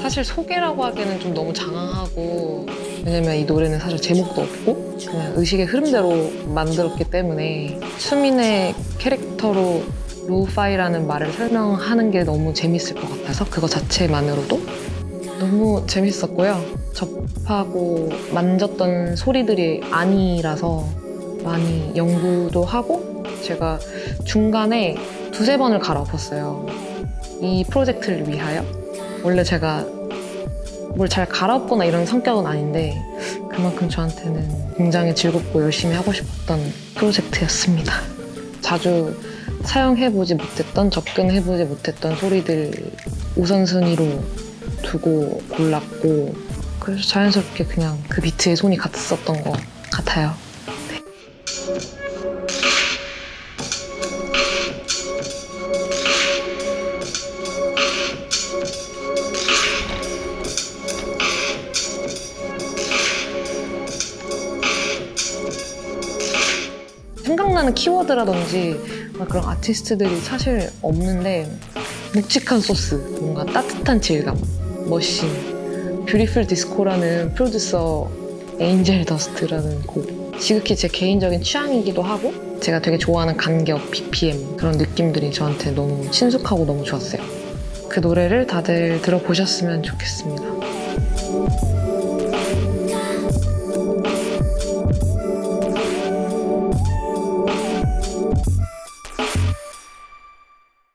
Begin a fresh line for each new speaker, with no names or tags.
사실 소개라고 하기에는 좀 너무 장황하고 왜냐면 이 노래는 사실 제목도 없고 그냥 의식의 흐름대로 만들었기 때문에 수민의 캐릭터로 루파이라는 말을 설명하는 게 너무 재밌을 것 같아서 그거 자체만으로도 너무 재밌었고요. 접하고 만졌던 소리들이 아니라서 많이 연구도 하고 제가 중간에 두세 번을 갈아엎었어요. 이 프로젝트를 위하여. 원래 제가 뭘 잘 갈아엎거나 이런 성격은 아닌데 그만큼 저한테는 굉장히 즐겁고 열심히 하고 싶었던 프로젝트였습니다. 자주 사용해보지 못했던, 접근해보지 못했던 소리들 우선순위로 두고 골랐고 그래서 자연스럽게 그냥 그 비트에 손이 갔었던 것 같아요. 생각나는 키워드라든지 막 그런 아티스트들이 사실 없는데 묵직한 소스, 뭔가 따뜻한 질감, 머신, 뷰티풀 디스코라는 프로듀서 에인젤 더스트라는 곡 지극히 제 개인적인 취향이기도 하고 제가 되게 좋아하는 간격, BPM 그런 느낌들이 저한테 너무 친숙하고 너무 좋았어요. 그 노래를 다들 들어보셨으면 좋겠습니다.